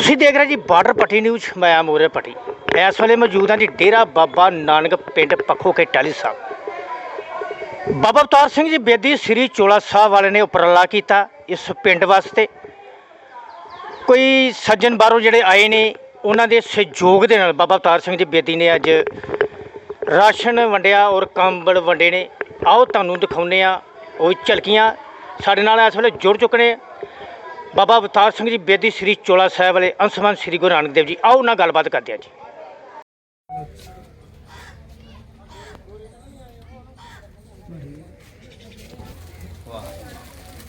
ਤੁਸੀਂ ਦੇਖ ਰਹੇ ਜੀ ਬਾਰਡਰ ਪੱਟੀ ਨਿਊਜ਼, ਮੈਂ ਆ ਮੋਰੇ ਪੱਟੀ। ਇਸ ਵੇਲੇ ਮੌਜੂਦ ਹਾਂ ਜੀ ਡੇਰਾ ਬਾਬਾ ਨਾਨਕ ਪਿੰਡ ਪੱਖੋ ਕੇ ਟਾਲੀ ਸਾਹਿਬ। ਬਾਬਾ ਅਵਤਾਰ ਸਿੰਘ ਜੀ ਬੇਦੀ ਸ੍ਰੀ ਚੋਲਾ ਸਾਹਿਬ ਵਾਲੇ ਨੇ ਉਪਰਾਲਾ ਕੀਤਾ ਇਸ ਪਿੰਡ ਵਾਸਤੇ। ਕੋਈ ਸੱਜਣ ਬਾਹਰੋਂ ਜਿਹੜੇ ਆਏ ਨੇ, ਉਹਨਾਂ ਦੇ ਸਹਿਯੋਗ ਦੇ ਨਾਲ ਬਾਬਾ ਅਵਤਾਰ ਸਿੰਘ ਜੀ ਬੇਦੀ ਨੇ ਅੱਜ ਰਾਸ਼ਨ ਵੰਡਿਆ ਔਰ ਕੰਬਲ ਵੰਡੇ ਨੇ। ਆਓ ਤੁਹਾਨੂੰ ਦਿਖਾਉਂਦੇ ਆ ਉਹ ਝਲਕੀਆਂ। ਸਾਡੇ ਨਾਲ ਇਸ ਵੇਲੇ ਜੁੜ ਚੁੱਕੇ ਨੇ ਬਾਬਾ ਅਵਤਾਰ ਸਿੰਘ ਜੀ ਬੇਦੀ ਸ੍ਰੀ ਚੋਲਾ ਸਾਹਿਬ ਵਾਲੇ ਅੰਸ਼ਮਾਨ ਸ੍ਰੀ ਗੁਰੂ ਨਾਨਕ ਦੇਵ ਜੀ ਆਓ ਉਹਨਾਂ ਗੱਲਬਾਤ ਕਰਦੇ ਆ ਜੀ।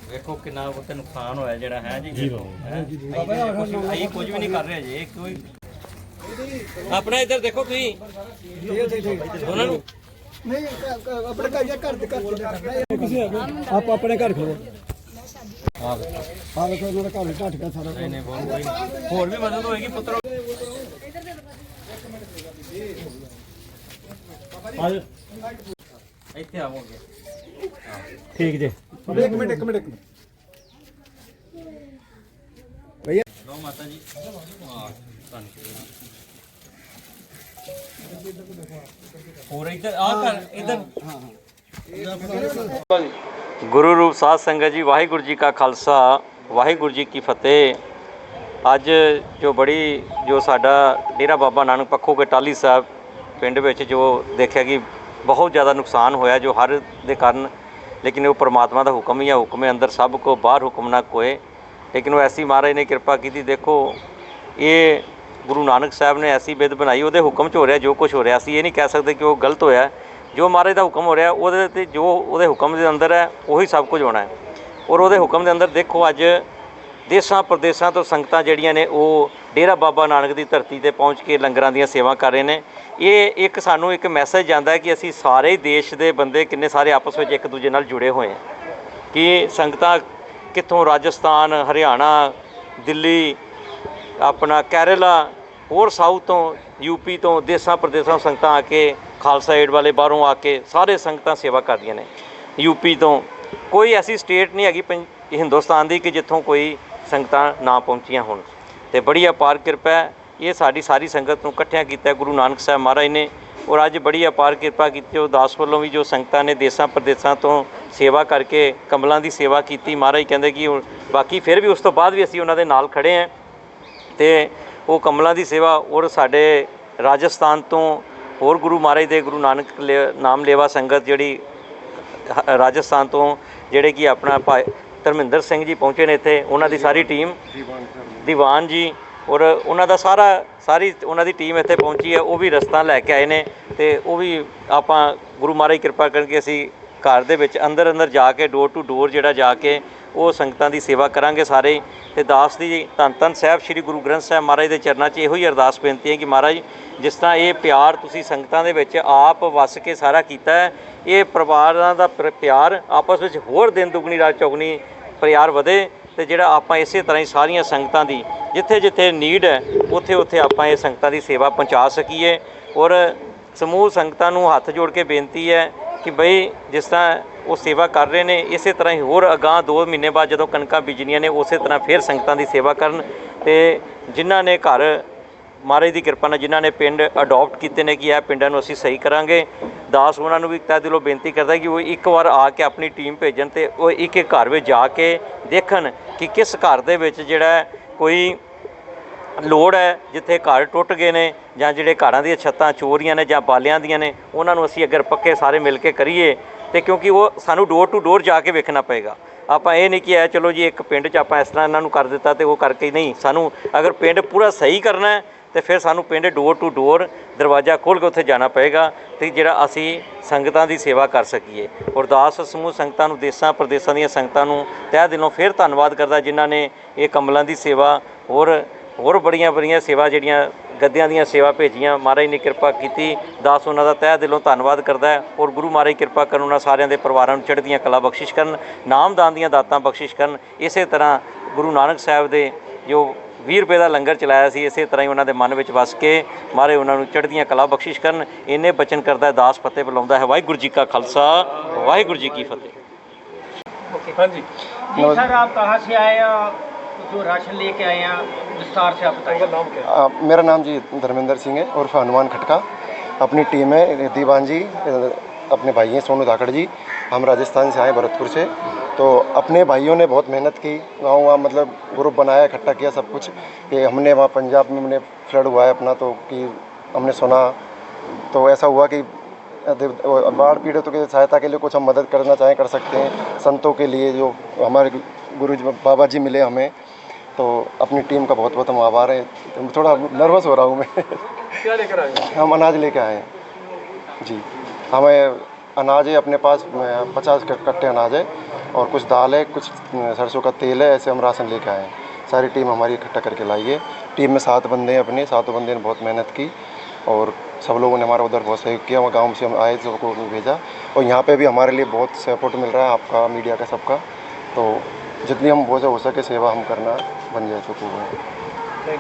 ਵੇਖੋ ਕਿੰਨਾ ਉੱਤੇ ਨੁਕਸਾਨ ਹੋਇਆ ਜਿਹੜਾ ਹੈ ਜੀ। ਅਸੀਂ ਕੁਝ ਵੀ ਨਹੀਂ ਕਰ ਰਹੇ ਜੀ ਕੋਈ ਆਪਣਾ ਇੱਧਰ ਦੇਖੋ ਤੁਸੀਂ। ਉਹਨਾਂ ਨੂੰ ਨਹੀਂ ਆਪਣੇ ਘਰ ਜਾਂ ਘਰ ਦੇ ਘਰ ਕਿਸੇ ਆਪ ਆਪਣੇ ਘਰ ਖੜੋ। ਆ ਦੇਖੋ ਆ ਵੇਖੋ ਇਹਨਾਂ ਦਾ ਘਰ ਢੱਟ ਗਿਆ ਸਾਰਾ ਨਹੀਂ ਨਹੀਂ ਬਹੁਤ ਕੋਈ ਨਹੀਂ। ਹੋਰ ਵੀ ਮਦਦ ਹੋਏਗੀ ਪੁੱਤਰ ਇੱਥੇ ਆਵੋਗੇ ਠੀਕ ਜੀ ਇੱਕ ਮਿੰਟ ਇੱਕ ਮਿੰਟ ਇੱਕ ਮਿੰਟ ਭਈਆ ਲੋ ਮਾਤਾ ਜੀ ਹਾਂ ਧੰਨ ਹੋਰ ਇੱਧਰ ਆ ਕਰ ਇੱਧਰ ਗੁਰੂ ਰੂਪ ਸਾਧ ਸੰਗਤ ਜੀ, ਵਾਹਿਗੁਰੂ ਜੀ ਕਾ ਖਾਲਸਾ, ਵਾਹਿਗੁਰੂ ਜੀ ਕੀ ਫਤਿਹ। ਅੱਜ ਜੋ ਬੜੀ, ਜੋ ਸਾਡਾ ਡੇਰਾ ਬਾਬਾ ਨਾਨਕ ਪੱਖੋ ਕਟਾਲੀ ਸਾਹਿਬ ਪਿੰਡ ਵਿੱਚ ਜੋ ਦੇਖਿਆ ਕਿ ਬਹੁਤ ਜ਼ਿਆਦਾ ਨੁਕਸਾਨ ਹੋਇਆ, ਜੋ ਹਰ ਦੇ ਕਾਰਨ, ਲੇਕਿਨ ਉਹ ਪਰਮਾਤਮਾ ਦਾ ਹੁਕਮ ਹੀ ਹੈ ਹੁਕਮੇ ਅੰਦਰ ਸਭ ਕੋ ਬਾਹਰ ਹੁਕਮ ਨਾ ਕੋਏ। ਲੇਕਿਨ ਉਹ ਐਸੀ ਮਹਾਰਾਜ ਨੇ ਕਿਰਪਾ ਕੀਤੀ, ਦੇਖੋ, ਇਹ ਗੁਰੂ ਨਾਨਕ ਸਾਹਿਬ ਨੇ ਐਸੀ ਬਿਦ ਬਣਾਈ, ਉਹਦੇ ਹੁਕਮ 'ਚ ਹੋ ਰਿਹਾ ਜੋ ਕੁਝ ਹੋ ਰਿਹਾ। ਸੀ ਇਹ ਨਹੀਂ ਕਹਿ ਸਕਦੇ ਕਿ ਉਹ ਗਲਤ ਹੋਇਆ। ਜੋ ਮਹਾਰਾਜ ਦਾ ਹੁਕਮ ਹੋ ਰਿਹਾ, ਉਹਦੇ ਤੇ ਜੋ ਉਹਦੇ ਹੁਕਮ ਦੇ ਅੰਦਰ ਹੈ, ਉਹੀ ਸਭ ਕੁਝ ਹੋਣਾ ਹੈ। ਔਰ ਉਹਦੇ ਹੁਕਮ ਦੇ ਅੰਦਰ ਦੇਖੋ, ਅੱਜ ਦੇਸ਼ਾਂ ਪ੍ਰਦੇਸ਼ਾਂ ਤੋਂ ਸੰਗਤਾਂ ਜਿਹੜੀਆਂ ਨੇ, ਉਹ ਡੇਰਾ ਬਾਬਾ ਨਾਨਕ ਦੀ ਧਰਤੀ ਤੇ ਪਹੁੰਚ ਕੇ ਲੰਗਰਾਂ ਦੀਆਂ ਸੇਵਾ ਕਰ ਰਹੇ ਨੇ। ਇਹ ਇੱਕ ਸਾਨੂੰ ਇੱਕ ਮੈਸੇਜ ਜਾਂਦਾ ਕਿ ਅਸੀਂ ਸਾਰੇ ਦੇਸ਼ ਦੇ ਬੰਦੇ ਕਿੰਨੇ ਸਾਰੇ ਆਪਸ ਵਿੱਚ ਇੱਕ ਦੂਜੇ ਨਾਲ ਜੁੜੇ ਹੋਏ ਹਾਂ। ਕਿ ਸੰਗਤਾਂ ਕਿੱਥੋਂ ਰਾਜਸਥਾਨ, ਹਰਿਆਣਾ, ਦਿੱਲੀ, ਆਪਣਾ ਕੇਰਲਾ, ਹੋਰ ਸਾਊਥ ਤੋਂ ਯੂਪੀ ਤੋਂ, ਦੇਸਾਂ ਪ੍ਰਦੇਸਾਂ ਤੋਂ ਸੰਗਤਾਂ ਆ ਕੇ ਖਾਲਸਾ ਏਡ ਵਾਲੇ ਬਾਹਰੋਂ ਆ ਕੇ ਸਾਰੇ ਸੰਗਤਾਂ ਸੇਵਾ ਕਰਦੀਆਂ ਨੇ। ਯੂਪੀ ਤੋਂ ਕੋਈ ਐਸੀ ਸਟੇਟ ਨਹੀਂ ਹੈਗੀ ਪੰ- ਹਿੰਦੁਸਤਾਨ ਦੀ ਕਿ ਜਿੱਥੋਂ ਕੋਈ ਸੰਗਤਾਂ ਨਾ ਪਹੁੰਚੀਆਂ ਹੋਣ। ਤੇ ਬੜੀ ਅਪਾਰ ਕਿਰਪਾ ਹੈ, ਇਹ ਸਾਡੀ ਸਾਰੀ ਸੰਗਤ ਨੂੰ ਇਕੱਠਿਆਂ ਕੀਤਾ ਗੁਰੂ ਨਾਨਕ ਸਾਹਿਬ ਮਹਾਰਾਜ ਨੇ ਔਰ ਅੱਜ ਬੜੀ ਅਪਾਰ ਕਿਰਪਾ ਕੀਤੀ, ਉਹ ਦਾਸ ਵੱਲੋਂ ਵੀ ਜੋ ਸੰਗਤਾਂ ਨੇ ਦੇਸਾਂ ਪ੍ਰਦੇਸਾਂ ਤੋਂ ਸੇਵਾ ਕਰਕੇ ਕਮਲਾਂ ਦੀ ਸੇਵਾ ਕੀਤੀ, ਮਹਾਰਾਜ ਕਹਿੰਦੇ ਕਿ ਬਾਕੀ ਫਿਰ ਵੀ ਉਸ ਤੋਂ ਬਾਅਦ ਵੀ ਅਸੀਂ ਉਹਨਾਂ ਦੇ ਨਾਲ ਖੜੇ ਹਾਂ। ਤੇ ਉਹ ਕਮਲਾਂ ਦੀ ਸੇਵਾ ਔਰ ਸਾਡੇ ਰਾਜਸਥਾਨ ਤੋਂ ਹੋਰ ਗੁਰੂ ਮਹਾਰਾਜ ਦੇ ਗੁਰੂ ਨਾਨਕ ਲੇ- ਨਾਮ ਲੇਵਾ ਸੰਗਤ ਜਿਹੜੀ ਰਾਜਸਥਾਨ ਤੋਂ ਜਿਹੜੇ ਕਿ ਆਪਣਾ ਭਾਈ ਧਰਮਿੰਦਰ ਸਿੰਘ ਜੀ ਪਹੁੰਚੇ ਨੇ ਇੱਥੇ, ਉਹਨਾਂ ਦੀ ਸਾਰੀ ਟੀਮ। ਦੀਵਾਨ ਜੀ ਔਰ ਉਹਨਾਂ ਦਾ ਸਾਰਾ, ਸਾਰੀ ਉਹਨਾਂ ਦੀ ਟੀਮ ਇੱਥੇ ਪਹੁੰਚੀ ਹੈ, ਉਹ ਵੀ ਰਸਤਾ ਲੈ ਕੇ ਆਏ ਨੇ ਤੇ ਉਹ ਵੀ ਆਪਾਂ ਗੁਰੂ ਮਹਾਰਾਜ ਕਿਰਪਾ ਕਰਕੇ ਅਸੀਂ ਘਰ ਦੇ ਵਿੱਚ ਅੰਦਰ ਅੰਦਰ ਜਾ ਕੇ ਡੋਰ ਟੂ ਡੋਰ ਜਿਹੜਾ ਜਾ ਕੇ ਉਹ ਸੰਗਤਾਂ ਦੀ ਸੇਵਾ ਕਰਾਂਗੇ ਸਾਰੇ ਹੀ। ਤੇ ਦਾਸ ਦੀ ਧੰਨ ਧੰਨ ਸਾਹਿਬ ਸ੍ਰੀ ਗੁਰੂ ਗ੍ਰੰਥ ਸਾਹਿਬ ਮਹਾਰਾਜ ਦੇ ਚਰਨਾਂ 'ਚ ਇਹੋ ਹੀ ਅਰਦਾਸ ਬੇਨਤੀ ਹੈ ਕਿ ਮਹਾਰਾਜ, ਜਿਸ ਤਰ੍ਹਾਂ ਇਹ ਪਿਆਰ ਤੁਸੀਂ ਸੰਗਤਾਂ ਦੇ ਵਿੱਚ ਆਪ ਵਸ ਕੇ ਸਾਰਾ ਕੀਤਾ ਹੈ, ਇਹ ਪਰਿਵਾਰਾਂ ਦਾ ਪਿਆਰ ਆਪਸ ਵਿੱਚ ਹੋਰ ਦਿਨ ਦੁਗਣੀ ਰਾਤ ਚੌਗਣੀ ਪਿਆਰ ਵਧੇ ਤੇ ਜਿਹੜਾ ਆਪਾਂ ਇਸੇ ਤਰ੍ਹਾਂ ਹੀ ਸਾਰੀਆਂ ਸੰਗਤਾਂ ਦੀ ਜਿੱਥੇ ਜਿੱਥੇ ਨੀਡ ਹੈ ਉੱਥੇ ਉੱਥੇ ਆਪਾਂ ਇਹ ਸੰਗਤਾਂ ਦੀ ਸੇਵਾ ਪਹੁੰਚਾ ਸਕੀਏ ਔਰ ਸਮੂਹ ਸੰਗਤਾਂ ਨੂੰ ਹੱਥ ਜੋੜ ਕੇ ਬੇਨਤੀ ਹੈ ਕਿ ਬਈ ਜਿਸ ਤਰ੍ਹਾਂ ਉਹ ਸੇਵਾ ਕਰ ਰਹੇ ਨੇ, ਇਸੇ ਤਰ੍ਹਾਂ ਹੀ ਹੋਰ ਅਗਾਂਹ 2 ਮਹੀਨੇ ਬਾਅਦ ਜਦੋਂ ਕਣਕਾਂ ਬੀਜਣੀਆਂ ਨੇ, ਉਸੇ ਤਰ੍ਹਾਂ ਫਿਰ ਸੰਗਤਾਂ ਦੀ ਸੇਵਾ ਕਰਨ ਤੇ ਜਿਨ੍ਹਾਂ ਨੇ ਘਰ ਮਹਾਰਾਜ ਦੀ ਕਿਰਪਾ ਨਾਲ ਜਿਨ੍ਹਾਂ ਨੇ ਪਿੰਡ ਅਡਾਪਟ ਕੀਤੇ ਨੇ ਕਿ ਇਹ ਪਿੰਡਾਂ ਨੂੰ ਅਸੀਂ ਸਹੀ ਕਰਾਂਗੇ। ਦਾਸ ਉਹਨਾਂ ਨੂੰ ਵੀ ਤਹਿ ਦਿਲੋਂ ਬੇਨਤੀ ਕਰਦਾ ਕਿ ਉਹ ਇੱਕ ਵਾਰ ਆ ਕੇ ਆਪਣੀ ਟੀਮ ਭੇਜਣ ਤੇ ਉਹ ਇੱਕ ਇੱਕ ਘਰ ਵਿੱਚ ਜਾ ਕੇ ਦੇਖਣ ਕਿ ਕਿਸ ਘਰ ਦੇ ਵਿੱਚ ਜਿਹੜਾ ਕੋਈ ਲੋੜ ਹੈ ਜਿੱਥੇ ਘਰ ਟੁੱਟ ਗਏ ਨੇ ਜਾਂ ਜਿਹੜੇ ਘਰਾਂ ਦੀਆਂ ਛੱਤਾਂ, ਚੋਰੀਆਂ ਨੇ ਜਾਂ ਬਾਲਿਆਂ ਦੀਆਂ ਨੇ, ਉਹਨਾਂ ਨੂੰ ਅਸੀਂ ਅਗਰ ਪੱਕੇ ਸਾਰੇ ਮਿਲ ਕੇ ਕਰੀਏ ਤੇ ਕਿਉਂਕਿ ਉਹ ਸਾਨੂੰ ਡੋਰ ਟੂ ਡੋਰ ਜਾ ਕੇ ਵੇਖਣਾ ਪਏਗਾ। ਆਪਾਂ ਇਹ ਨਹੀਂ ਕਿ ਐ ਚਲੋ ਜੀ ਇੱਕ ਪਿੰਡ 'ਚ ਆਪਾਂ ਇਸ ਤਰ੍ਹਾਂ ਇਹਨਾਂ ਨੂੰ ਕਰ ਦਿੱਤਾ ਤੇ ਉਹ ਕਰਕੇ ਨਹੀਂ। ਸਾਨੂੰ ਅਗਰ ਪਿੰਡ ਪੂਰਾ ਸਹੀ ਕਰਨਾ ਹੈ, ਤੇ ਫਿਰ ਸਾਨੂੰ ਪਿੰਡ ਡੋਰ ਟੂ ਡੋਰ ਦਰਵਾਜ਼ਾ ਖੋਲ੍ਹ ਕੇ ਉੱਥੇ ਜਾਣਾ ਪਏਗਾ ਤੇ ਜਿਹੜਾ ਅਸੀਂ ਸੰਗਤਾਂ ਦੀ ਸੇਵਾ ਕਰ ਸਕੀਏ। ਅਰਦਾਸ ਸਮੂਹ ਸੰਗਤਾਂ ਨੂੰ, ਦੇਸਾਂ ਪ੍ਰਦੇਸਾਂ ਦੀਆਂ ਸੰਗਤਾਂ ਨੂੰ ਤਹਿ ਦਿਲੋਂ ਫਿਰ ਧੰਨਵਾਦ ਕਰਦਾ ਜਿਨ੍ਹਾਂ ਨੇ ਇਹ ਕਮਲਾਂ ਦੀ ਸੇਵਾ ਹੋਰ ਹੋਰ ਬੜੀਆਂ ਬੜੀਆਂ ਸੇਵਾ ਜਿਹੜੀਆਂ ਗੱਦਿਆਂ ਦੀਆਂ ਸੇਵਾ ਭੇਜੀਆਂ ਮਹਾਰਾਜ ਨੇ ਕਿਰਪਾ ਕੀਤੀ ਦਾਸ ਉਹਨਾਂ ਦਾ ਤਹਿ ਦਿਲੋਂ ਧੰਨਵਾਦ ਕਰਦਾ ਹੈ ਔਰ ਗੁਰੂ ਮਹਾਰਾਜ ਕਿਰਪਾ ਕਰਨ ਉਹਨਾਂ ਸਾਰਿਆਂ ਦੇ ਪਰਿਵਾਰਾਂ ਨੂੰ ਚੜ੍ਹਦੀਆਂ ਕਲਾ ਬਖਸ਼ਿਸ਼ ਕਰਨ ਨਾਮਦਾਨ ਦੀਆਂ ਦਾਤਾਂ ਬਖਸ਼ਿਸ਼ ਕਰਨ ਇਸੇ ਤਰ੍ਹਾਂ ਗੁਰੂ ਨਾਨਕ ਸਾਹਿਬ ਦੇ ਜੋ 20 ਰੁਪਏ ਦਾ ਲੰਗਰ ਚਲਾਇਆ ਸੀ ਇਸੇ ਤਰ੍ਹਾਂ ਹੀ ਉਹਨਾਂ ਦੇ ਮਨ ਵਿੱਚ ਵਸ ਕੇ ਮਹਾਰਾਜ ਉਹਨਾਂ ਨੂੰ ਚੜ੍ਹਦੀਆਂ ਕਲਾ ਬਖਸ਼ਿਸ਼ ਕਰਨ ਇੰਨੇ ਬਚਨ ਕਰਦਾ ਹੈ ਦਾਸ ਫਤਿਹ ਬੁਲਾਉਂਦਾ ਹੈ ਵਾਹਿਗੁਰੂ ਜੀ ਕਾ ਖਾਲਸਾ ਵਾਹਿਗੁਰੂ ਜੀ ਕੀ ਫਤਿਹ हाँ जी जी सर आप कहाँ से आए हैं जो राशन लेके आए हैं विस्तार से आप मेरा नाम जी धर्मेंद्र सिंह है, उर्फ़ हनुमान खटका। अपनी टीम है, दीवान जी अपने भाई हैं सोनू धाकड़ जी। हम राजस्थान से आए, भरतपुर से। तो अपने भाइयों ने बहुत मेहनत की, गाँव वहाँ मतलब ग्रुप बनाया, इकट्ठा किया सब कुछ। कि हमने वहाँ पंजाब में हमने फ्लड हुआ है अपना तो कि हमने सुना। तो ऐसा हुआ कि बाढ़ पीड़ितों की सहायता के लिए कुछ हम मदद करना चाहें, कर सकते हैं। संतों के लिए जो हमारे गुरु बाबा जी मिले हमें। तो अपनी टीम का बहुत बहुत हम आभार है। तो थोड़ा नर्वस हो रहा हूँ मैं। क्या लेकर आए हम अनाज लेके आए हैं। जी। हमें अनाज है अपने पास पचास कट्टे अनाज है और कुछ दाल है कुछ सरसों का तेल है ऐसे हम राशन लेके आए हैं। सारी टीम हमारी इकट्ठा करके लाई है। टीम में सात बंदे हैं अपने सातों बंदे ने बहुत मेहनत की और सब लोगों ने हमारा उधर बहुत सहयोग किया। वहाँ गाँव से हम आए सबको भेजा और यहाँ पे भी हमारे लिए बहुत सपोर्ट मिल रहा है आपका मीडिया का सबका। तो जितनी हम बोझ हो सके सेवा हम करना 먼저 조금. 네.